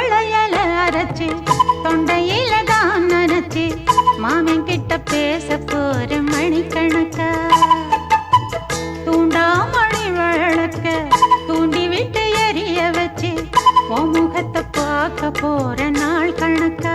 வளையல அரைச்சு தொண்டையில தான் நனைச்சு மாமன் கிட்ட பேச போற மணிக்கணக்கா. தூண்டாமணி வழக்க தூண்டி விட்டு எரிய வச்சு உன் முகத்தை பார்க்க போற நாள் கணக்கா.